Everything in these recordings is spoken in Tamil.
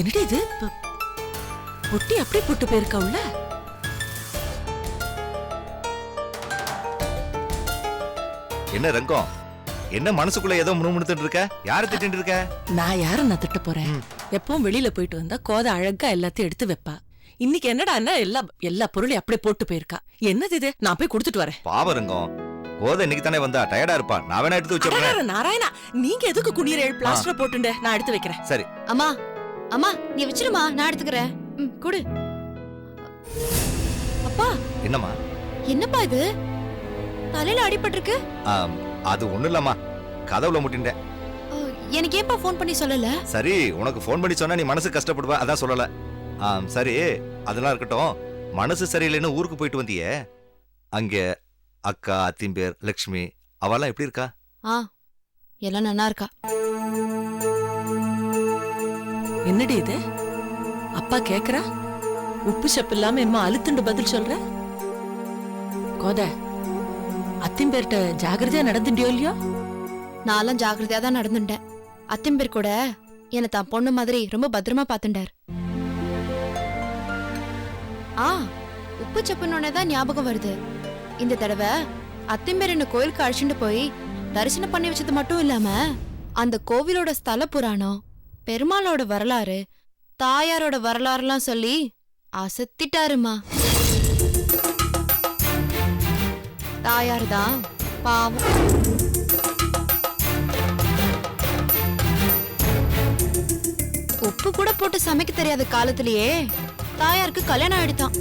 என்னடி இது? பொட்டி அப்படியே போட்டு போயிருக்கா உள்ள? என்ன ரங்கம்? என்ன மனசுக்குள்ள ஏதோ முணுமுணுத்துட்டு இருக்க? யாரை திட்டிட்டு இருக்க? நான் யார நான் திட்ட போறேன்? எப்பவும் வெளியில போயிட்டு வந்தா கோதை அழகா எல்லாத்தையும் எடுத்து வைப்பா. இன்னைக்கு என்னடான்னா எல்லா எல்லா பொருளையும் அப்படியே போட்டு போயிருக்கா. என்னது இது? நான் போய் கொடுத்துட்டு வரேன். பாவம் ரங்கம். கோதை இன்னைக்கு தானே வந்தா? டயர்டா இருப்பா. நான் வேணா எடுத்து வச்சிடுறேன். அடடட, நாராயணா நீங்க எதுக்கு குடியிற பிளாஸ்டர் போட்டுண்டு? நான் எடுத்து வைக்கிறேன். சரி. அம்மா அம்மா நீ வச்சிருமா நான் எடுத்துக்கிறேன். ம் கொடு. அப்பா. என்னம்மா? என்னப்பா இது? தலையில அடிபட்டிருக்கு. ஆம், அது ஒண்ணும் இல்லம்மா. கதவுல முட்டின்டேன் ஓ, எனக்கு ஏன்பா ஃபோன் பண்ணி சொல்லல? சரி உனக்கு ஃபோன் பண்ணி சொன்னா நீ மனசு கஷ்டப்படுவ அதான் சொல்லல. ஆம், சரி அதெல்லாம் இருக்கட்டும். மனசு சரியில்லைன்னு ஊருக்கு போயிட்டு வந்தியே. அங்க அக்கா அத்திம்பேர் லக்ஷ்மி அவெல்லாம் எப்படி இருக்கா? ஆ எல்லாம் நல்லா இருக்கா என்னடி இது? அப்பா கேக்குறா? உப்பு சப்பு இல்லாம எம்மா அழுத்துண்டு பதில் சொல்ற? கோத அத்திம்பேர்ட்ட ஜாகிரதையா நடந்துட்டியோ இல்லையோ? நான்லாம் ஜாக்கிரதையா தான் நடந்துட்டேன். அத்திம்பேர் கூட என்னை தான் பொண்ணு மாதிரி ரொம்ப பத்திரமா பார்த்துட்டார். ஆ உப்பு சப்புனோட தான் ஞாபகம் வருது. இந்த தடவை அத்திம்பேர் என்ன கோயிலுக்கு அழைச்சிட்டு போய் தரிசனம் பண்ணி வச்சது மட்டும் இல்லாம அந்த கோவிலோட ஸ்தல புராணம் பெருமாளோட வரலாறு தாயாரோட வரலாறுலாம் சொல்லி அசத்திட்டாருமா. தாயார் தான் பாவம். உப்பு கூட போட்டு சமைக்க தெரியாத காலத்திலேயே தாயாருக்கு கல்யாணம் ஆயிடுதான்.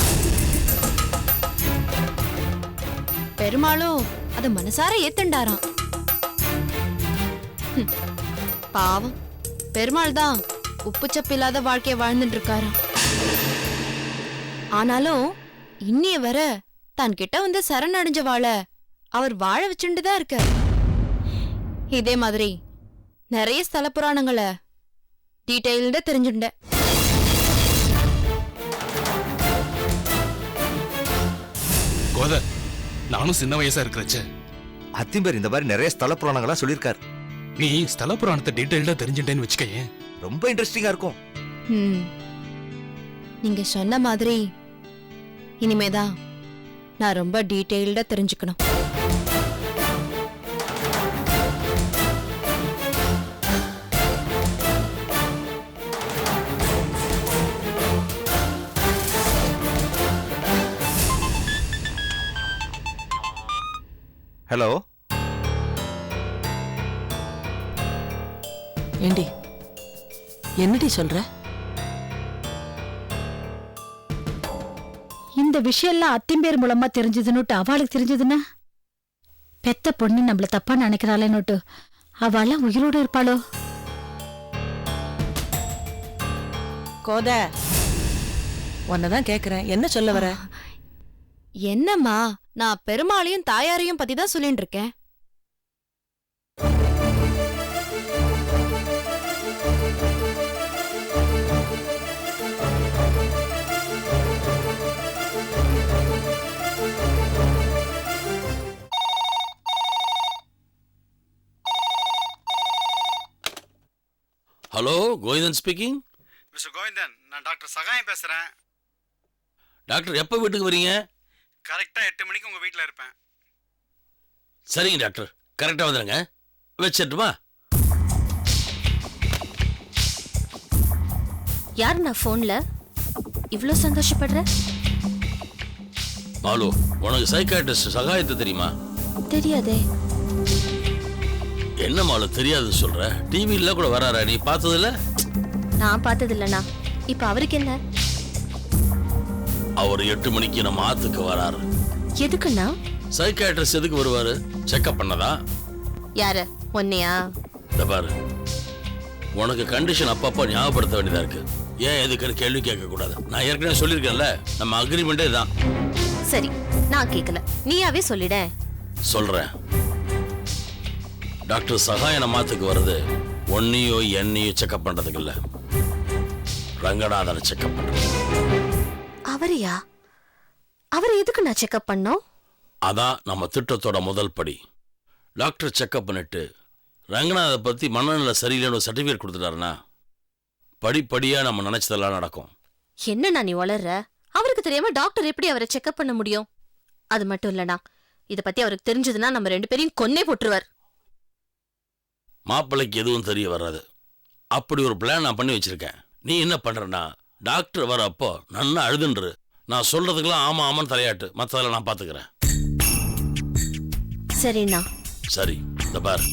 பெருமாளும் அத மனசார ஏத்துண்டாராம். பாவம். பெருமாள் தான் உப்புச்சப்பு இல்லாத வாழ்க்கைய வாழ்ந்துட்டு இருக்காராம் ஆனாலும் இன்னிய வர தான் கிட்ட வந்து சரணடைஞ்ச வாழ அவர் வாழ வச்சுட்டு தான் இருக்கார். இதே மாதிரி நிறைய ஸ்தல புராணங்களை டீட்டெயில்டா தெரிஞ்சுட்டேன். கோத நானும் சின்ன வயசா இருக்கிறச்ச. அத்திம்பேர் இந்த மாதிரி நிறைய ஸ்தல புராணங்களா சொல்லியிருக்காரு. நீ ஸ்தல புராணத்தை டீட்டெயில்டா தெரிஞ்சுட்டேன்னு வச்சுக்கயேன் ரொம்ப இன்ட்ரெஸ்டிங்கா இருக்கும். ம். நீங்க சொன்ன மாதிரி இனிமேதான் நான் ரொம்ப டீட்டெயில்டா தெரிஞ்சுக்கணும். ஹலோ ஏண்டி? என்னடி சொல்ற? இந்த விஷயம்லாம் அத்திம்பேர் மூலமா தெரிஞ்சதுன்னுட்டு அவளுக்கு தெரிஞ்சதுன்னா? பெத்த பொண்ணு நம்மள தப்பா நினைக்கிறாளேன்னுட்டு அவளாம் உயிரோட இருப்பாளோ? கோத உன்னதான் கேக்குறேன். என்ன சொல்ல வர? என்னம்மா நான் பெருமாளையும் தாயாரையும் பத்தி தான் சொல்லிட்டு இருக்கேன் hello Govindan speaking mister Govindan நான் டாக்டர் சகாயம் பேசுகிறேன் டாக்டர் எப்போ வீட்டுக்கு வரீங்க? கரெக்டாக எட்டு மணிக்கு உங்கள் வீட்டில் இருப்பேன். சரிங்க டாக்டர். கரெக்டாக வந்துடுங்க வச்சிட்டுமா யார் நான் ஃபோன்ல இவ்ளோ சந்தோஷப்படுற? மாலு உனக்கு சைக்காட்ரிஸ்ட் சகாயத்தை தெரியுமா? தெரியாதே. என்ன மாலு தெரியாது சொல்ற? டிவியில கூட வராரா நீ? பார்த்ததில்ல? நான் பார்த்தது இல்லண்ணா இப்ப அவருக்கு என்ன? அவர் எட்டு மணிக்கு நம்ம ஆத்துக்கு வராரு. எதுக்குண்ணா? சைக்காட்ரிஸ்ட் எதுக்கு வருவாரு? செக்அப் பண்ணதா? யாரு? ஒன்னையா இந்த பாரு. உனக்கு கண்டிஷன் அப்பப்போ ஞாபகப்படுத்த வேண்டியதா இருக்கு. ஏன் எதுக்குன்னு கேள்வி கேட்க கூடாது நான் ஏற்கனவே சொல்லியிருக்கேன்ல நம்ம அக்ரிமெண்டே தான் சரி நான் கேட்கல நீயாவே சொல்லிட. சொல்றேன். டாக்டர் சகாயன மாத்துக்கு வருது ஒன்னையோ என்னையோ செக்அப் பண்றதுக்கு இல்ல. ரங்கநாதனை செக்அப் பண்றது. அவரையா? அவர் எதுக்கு நான் செக்அப் பண்ணோம்? அதான் நம்ம திட்டத்தோட முதல் படி. டாக்டர் செக்அப் பண்ணிட்டு ரங்கநாதை பத்தி மனநிலை சரியில்லைன்னு சர்டிஃபிகேட் கொடுத்துட்டாருன்னா படிப்படியா நம்ம நினைச்சதெல்லாம் நடக்கும். என்னண்ணா நீ வளர்ற? அவருக்கு தெரியாம டாக்டர் எப்படி அவரை செக்அப் பண்ண முடியும்? அது மட்டும் இல்லண்ணா இத பத்தி அவருக்கு தெரிஞ்சதுன்னா நம்ம ரெண்டு பேரையும் கொன்னே போட்டுருவார். மாப்பிள்ளைக்கு எதுவும் தெரிய வராது. அப்படி ஒரு பிளான் நான் பண்ணி வச்சிருக்கேன். நீ என்ன பண்றனா டாக்டர் வர அப்போ நன்னா அழுதுன்று நான் சொல்றதுக்கெல்லாம் ஆமா ஆமான்னு தலையாட்டு. மற்றதெல்லாம் நான் பாத்துக்கிறேன். சரிண்ணா. சரி இந்த பார்.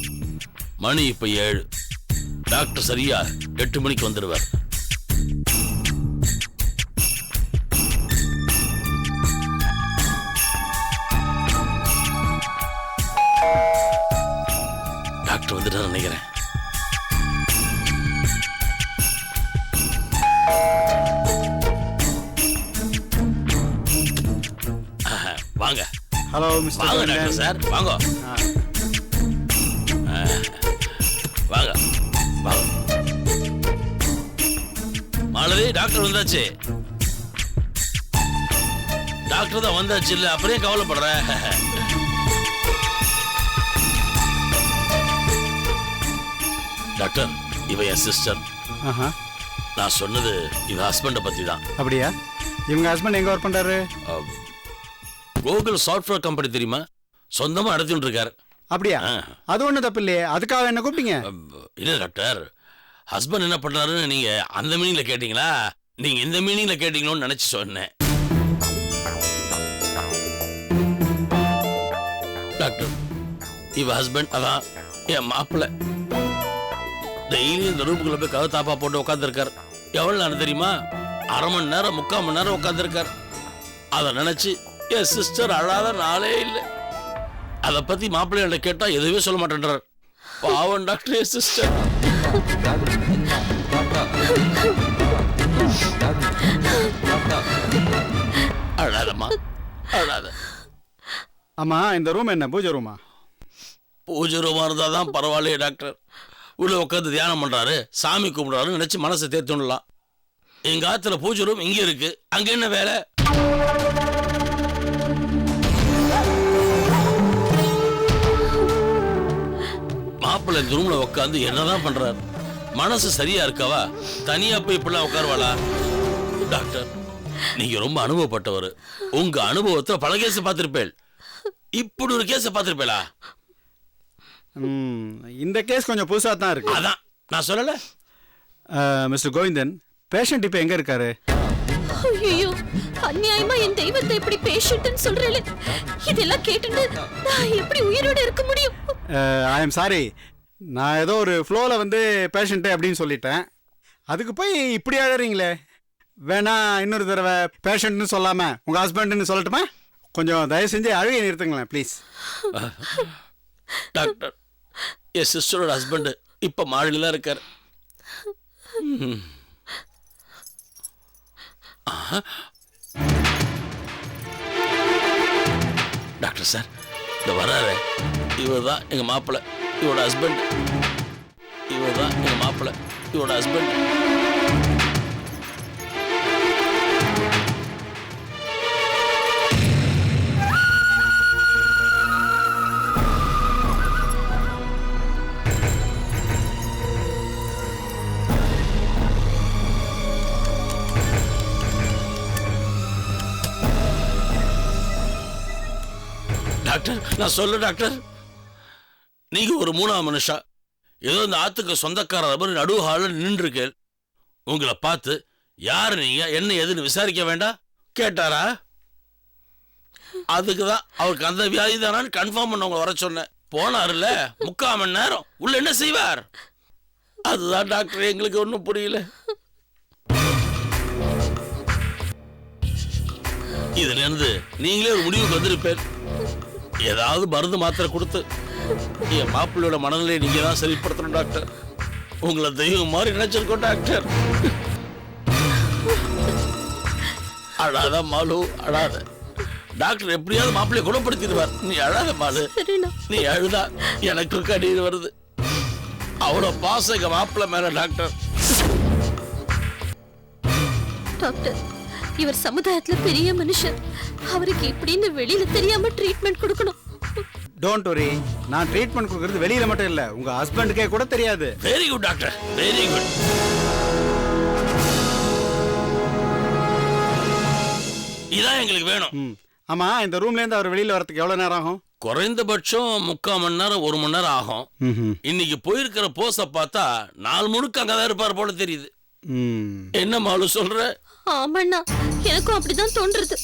மணி இப்ப ஏழு. டாக்டர் சரியா எட்டு மணிக்கு வந்துடுவார். டாக்டர் வந்துட்டு நினைக்கிறேன். வாங்க. ஹலோ மிஸ்டர் வாங்க டாக்டர் சார். வாங்க. வாங்க வாங்க. மாலதி டாக்டர் வந்தாச்சு. டாக்டர் தான் வந்தாச்சு இல்ல அப்படியே கவலைப்படுற டாக்டர் இவ என் சிஸ்டர் ஆஹா. நான் சொன்னது இவ ஹஸ்பண்டை பத்தி தான். அப்படியா? இவங்க ஹஸ்பண்ட் எங்க ஒர்க் பண்றாரு? கூகுள் சாஃப்ட்வேர் கம்பெனி தெரியுமா? சொந்தமா நடத்திட்டு இருக்காரு அப்படியா? ஆ. அது ஒண்ணும் தப்பு இல்லையே அதுக்காக என்ன கூப்பிட்டீங்க? இல்ல டாக்டர்? ஹஸ்பண்ட் என்ன பண்றாருன்னு நீங்க அந்த மீனிங்ல கேட்டீங்களா? நீங்க இந்த மீனிங்ல கேட்டீங்களோன்னு நினைச்சு சொன்னேன். டாக்டர் இவ ஹஸ்பண்ட் அதான் என் மாப்பிள்ள. டெய்லி இந்த ரூமுக்குள்ள போய் கதை தாப்பா போட்டு உட்காந்துருக்கார் எவ்வளவு நேரம் தெரியுமா? அரை மணி நேரம் முக்கால் மணி நேரம் உட்காந்துருக்கார் அதை நினைச்சு என் சிஸ்டர் அழாத நாளே இல்லை. அதை பத்தி மாப்பிள்ளையோட கேட்டா எதுவுமே சொல்ல மாட்டேன்றார். பாவம் டாக்டர் என் சிஸ்டர் அழாதம்மா அழாத. ஆமா இந்த ரூம் என்ன? பூஜை ரூமா பூஜை ரூமா இருந்தா தான் பரவாயில்லையே டாக்டர். உள்ளே உட்காந்து தியானம் பண்றாரு சாமி கும்பிடுறாரு நினைச்சு மனசை தேர்த்துடலாம் எங்க ஆற்றுல பூஜை ரூம் இங்கே இருக்கு. அங்க என்ன வேலை? மாப்பிள்ளை இந்த ரூமில் உட்காந்து என்னதான் பண்றாரு? மனசு சரியா இருக்கவா? தனியாக போய் இப்படிலாம் உட்காருவாளா? டாக்டர் நீங்க ரொம்ப அனுபவப்பட்டவர். உங்க அனுபவத்தை பல கேஸ் பார்த்துருப்பேள். இப்படி ஒரு கேஸை பார்த்துருப்பேளா? ம், இந்த கேஸ் கொஞ்சம் புதுசா தான் இருக்கு. அதான் நான் சொல்லல. மிஸ்டர் கோவிந்தன் பேஷண்ட் இப்போ எங்க இருக்காரு? ஐயோ அநியாயமா என் தெய்வத்தை இப்படி பேஷண்ட்னு சொல்றேன் இதெல்லாம் கேட்டுட்டு நான் எப்படி உயிரோட இருக்க முடியும்? ஐ எம் சாரி நான் ஏதோ ஒரு ஃப்ளோவில் வந்து பேஷண்ட்டு அப்படின்னு சொல்லிட்டேன். அதுக்கு போய் இப்படி அழறீங்களே. வேணா இன்னொரு தடவை பேஷண்ட்னு சொல்லாம உங்க ஹஸ்பண்ட்னு சொல்லட்டுமா? கொஞ்சம் தயவு செஞ்சு அழுகை நிறுத்துங்களேன் ப்ளீஸ் டாக்டர். என் சிஸ்டரோட ஹஸ்பண்டு இப்போ மாடியில் தான் இருக்காரு. டாக்டர் சார் இந்த வராரு இவர் தான் எங்க மாப்பிள்ளை இவரோட ஹஸ்பண்ட் இவர் தான் எங்க மாப்பிள்ளை இவரோட ஹஸ்பண்ட் டாக்டர் நான் சொல்ல டாக்டர். நீங்க ஒரு மூணாம் மனுஷா. ஏதோ இந்த ஆத்துக்கு சொந்தக்காரர் மாதிரி நடு ஹாலில் நின்றுருக்கேன் உங்களை பார்த்து யார் நீங்க என்ன எதுன்னு விசாரிக்க வேண்டாம்? கேட்டாரா? அதுக்கு தான் அவருக்கு அந்த வியாதி தானான்னு கன்ஃபார்ம் பண்ண உங்களை வர சொன்னேன். போனாருல்ல முக்கால் மணி நேரம். உள்ள என்ன செய்வார்? அதுதான் டாக்டர் எங்களுக்கு ஒன்றும் புரியல. இதுல இருந்து நீங்களே ஒரு முடிவுக்கு வந்திருப்பேன். ஏதாவது மருந்து மாத்திரை கொடுத்து என் மாப்பிள்ளையோட மனநிலையை நீங்க தான் சரிப்படுத்தணும் டாக்டர். உங்களை தெய்வம் மாதிரி நினைச்சிருக்கோம் டாக்டர். அழாத மாலு அழாத. டாக்டர் எப்படியாவது மாப்பிள்ளைய குணப்படுத்திடுவார். நீ அழாத மாலு. நீ அழுதா எனக்கு கண்ணீர் வருது. அவ்வளோ பாசம் எங்க மாப்பிள்ளை மேல டாக்டர். டாக்டர் இவர் சமுதாயத்துல பெரிய மனுஷன். அவருக்கு இப்படின்னு வெளியில தெரியாம ட்ரீட்மெண்ட் கொடுக்கணும். டோன்ட் வரி நான் ட்ரீட்மெண்ட் கொடுக்கறது வெளியில மட்டும் இல்ல. உங்க ஹஸ்பண்டுக்கே கூட தெரியாது. Very good doctor very good இதான் எங்களுக்கு வேணும். ம். ஆமா இந்த ரூம்ல இருந்து அவர் வெளியில வரதுக்கு எவ்வளவு நேரம் ஆகும்? குறைந்தபட்சம் முக்கால் மணி நேரம் ஒரு மணி நேரம் ஆகும். ம்ஹும். இன்னைக்கு போயிருக்கிற போஸை பார்த்தா நாலு முழுக்க அங்கதான் இருப்பார் போல தெரியுது. ம். என்ன மாலு சொல்ற? ஆமாண்ணா எனக்கும் அப்படிதான் தோன்றுறது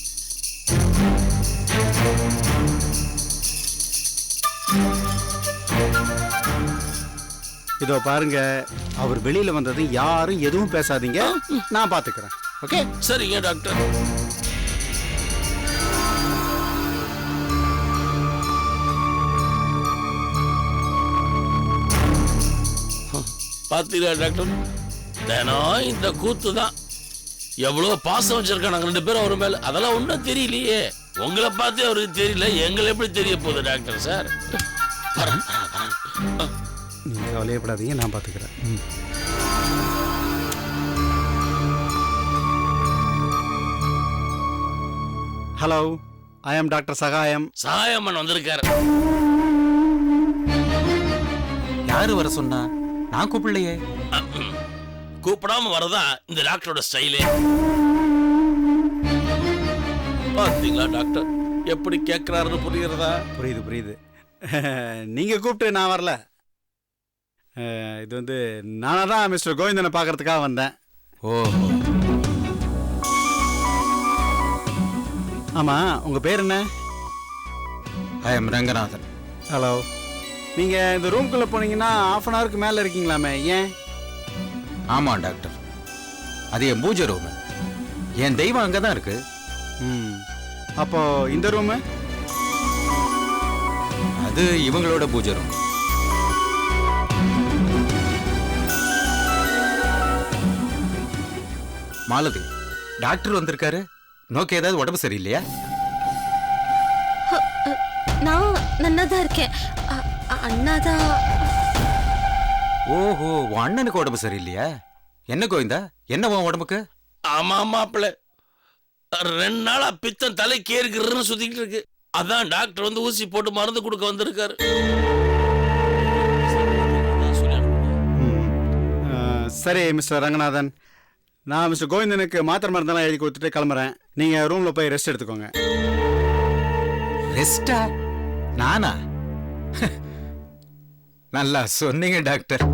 இதோ பாருங்க அவர் வெளியில வந்தது யாரும் எதுவும் பேசாதீங்க. நான் பாத்துக்கிறேன். ஓகே சரிங்க டாக்டர். பாத்தீங்களா டாக்டர்? தினம் இந்த கூத்து தான். எவ்வளவு பாசம் வச்சிருக்காங்க ரெண்டு பேரும் அவர் மேல. அதெல்லாம் ஒன்றும் தெரியலையே. உங்களை பார்த்து அவருக்கு தெரியல. எங்களை எப்படி தெரிய போகுது டாக்டர் சார் நீங்க கவலையப்படாதீங்க நான் பாத்துக்கிறேன். ம். Hello I am doctor Sagayam சகாயம்மன் வந்திருக்காரு. யாரு வர சொன்னா? நான் கூப்பிடலையே. கூப்பிடாம வரதான் இந்த டாக்டரோட ஸ்டைலே பாத்தீங்களா டாக்டர்? எப்படி கேட்கிறாருன்னு புரியுறதா புரியுது புரியுது. நீங்க கூப்பிட்டு நான் வரல. இது வந்து நானாக தான் மிஸ்டர் கோவிந்தனை பார்க்கறதுக்காக வந்தேன். ஓஹோ. ஆமா உங்க பேர் என்ன? I am Ranganathan. ஹலோ நீங்க இந்த ரூம்குள்ள போனீங்கன்னா ஆஃப் அன் ஹவருக்கு மேல இருக்கீங்களாமே ஏன்? ஆமா டாக்டர். அது என் பூஜை ரூம் என் தெய்வம் அங்கதான் இருக்கு. ம். அப்போ இந்த ரூமு அது இவங்களோட பூஜை ரூம் மாலதி டாக்டர் வந்திருக்காரு. நோக்கு ஏதாவது உடம்பு சரியில்லையா? நான் நன்னாதான் இருக்கேன். அ- அ- அண்ணாதான். ஓஹோ உன் அண்ணனுக்கு உடம்பு சரியில்லையா? என்ன கோவிந்தா? என்ன உன் உடம்புக்கு? ஆமா மாப்பிள்ள. ரெண்டு நாளா பித்தம் தலைக்கு ஏறுகிறன்னு சுத்திக்கிட்டு இருக்கு. அதான் டாக்டர் வந்து ஊசி போட்டு மருந்து கொடுக்க வந்திருக்காரு. சரி மிஸ்டர் ரங்கநாதன். நான் மிஸ்டர் கோவிந்தனுக்கு மாத்திரை மருந்தெல்லாம் எழுதி கொடுத்துட்டு கிளம்புறேன். நீங்க ரூம்ல போய் ரெஸ்ட் எடுத்துக்கோங்க. ரெஸ்டா நானா? நல்லா சொன்னீங்க டாக்டர்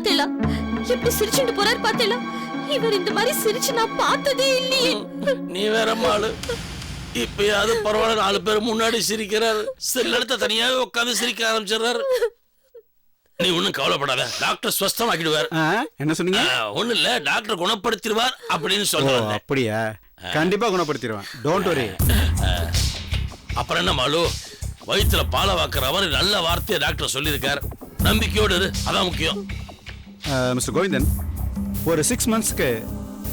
பாத்தீங்களா எப்படி சிரிச்சுட்டு போறாரு பாத்தீங்களா இவர் இந்த மாதிரி சிரிச்சு நான் பார்த்ததே இல்லையே. நீ வேற மாளு இப்பயாவது பரவாயில்ல நாலு பேர் முன்னாடி சிரிக்கிறாரு. சில இடத்த தனியாவே உட்காந்து சிரிக்க ஆரம்பிச்சிடுறாரு. நீ ஒண்ணும் கவலைப்படாத டாக்டர் ஸ்வஸ்தமாக்கிடுவார். என்ன சொன்னீங்க? ஒண்ணு இல்ல டாக்டர் குணப்படுத்திடுவார் அப்படின்னு ஓ சொல்றாங்க அப்படியா கண்டிப்பா குணப்படுத்திடுவேன். டோன்ட் வரி அப்புறம் என்ன மாலு? வயிற்றுல பாலை வாக்குற அவர் நல்ல வார்த்தையை டாக்டர் சொல்லியிருக்கார். நம்பிக்கையோடு இரு அதான் முக்கியம். மிஸ்டர் கோவிந்தன் ஒரு சிக்ஸ் மந்த்ஸ்க்கு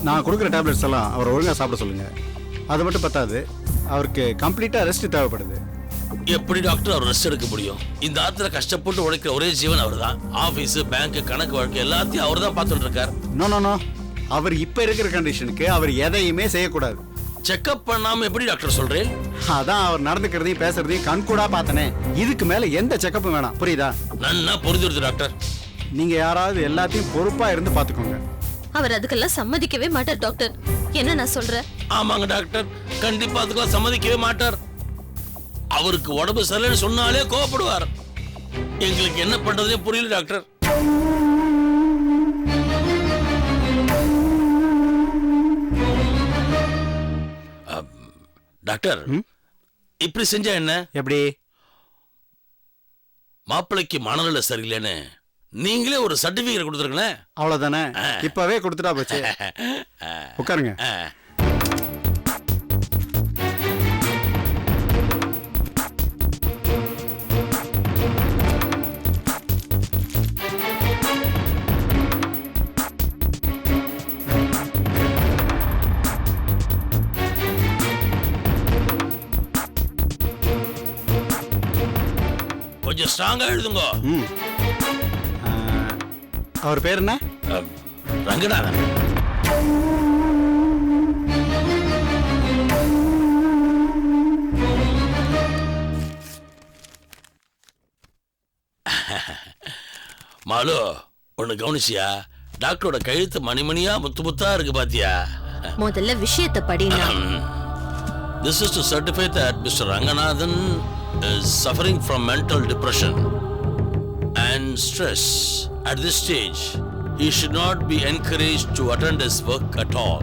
நான் கொடுக்குற டேப்லெட்ஸ் எல்லாம் அவரை ஒழுங்காக சாப்பிட சொல்லுங்க. அது மட்டும் பத்தாது அவருக்கு கம்ப்ளீட்டாக ரெஸ்ட் தேவைப்படுது. எப்படி டாக்டர் அவர் ரெஸ்ட் எடுக்க முடியும்? இந்த ஆத்துல கஷ்டப்பட்டு உழைக்கிற ஒரே ஜீவன் அவர் தான் ஆபீஸ் பேங்க் கணக்கு வழக்கு எல்லாத்தையும் அவர் தான் பார்த்துட்டு இருக்கார் நோ நோ நோ அவர் இப்போ இருக்கிற கண்டிஷனுக்கு அவர் எதையுமே செய்யக்கூடாது. செக்அப் பண்ணாம எப்படி டாக்டர் சொல்றேன் அதான் அவர் நடந்துக்கிறதையும் பேசுறதையும் கண்கூடா பார்த்தனே. இதுக்கு மேல எந்த செக்கப்பும் வேணாம். புரியுதா? நன்னா புரிஞ்சிருது டாக்டர் நீங்க யாராவது எல்லாத்தையும் பொறுப்பா இருந்து பாத்துக்கோங்க. அவர் அதுக்கெல்லாம் சம்மதிக்கவே மாட்டார் டாக்டர். என்ன நான் சொல்றேன்? ஆமாங்க டாக்டர். கண்டிப்பா அதுக்கெல்லாம் சம்மதிக்கவே மாட்டார். அவருக்கு உடம்பு சரியில்லைன்னு சொன்னாலே கோவப்படுவார். எங்களுக்கு என்ன பண்றதே புரியல டாக்டர். டாக்டர் இப்படி செஞ்சா என்ன? எப்படி? மாப்பிள்ளைக்கு மனநிலை சரியில்லைன்னு நீங்களே ஒரு சர்டிபிகேட் கொடுத்துருங்களேன் அவ்வளவுதானே? இப்பவே கொடுத்துட்டா போச்சு. உட்காருங்க. கொஞ்சம் ஸ்ட்ராங்கா எழுதுங்க. அவர் பேர் என்ன? ரங்கநாதன். மாலு ஒன்னு கவனிச்சியா? டாக்டரோட கழுத்து மணிமணியா முத்து முத்தா இருக்கு பாத்தியா? முதல்ல விஷயத்தை படினா. This is to certify that mister Ranganathan is suffering from mental depression and stress At this stage, he should not be encouraged to attend his work at all.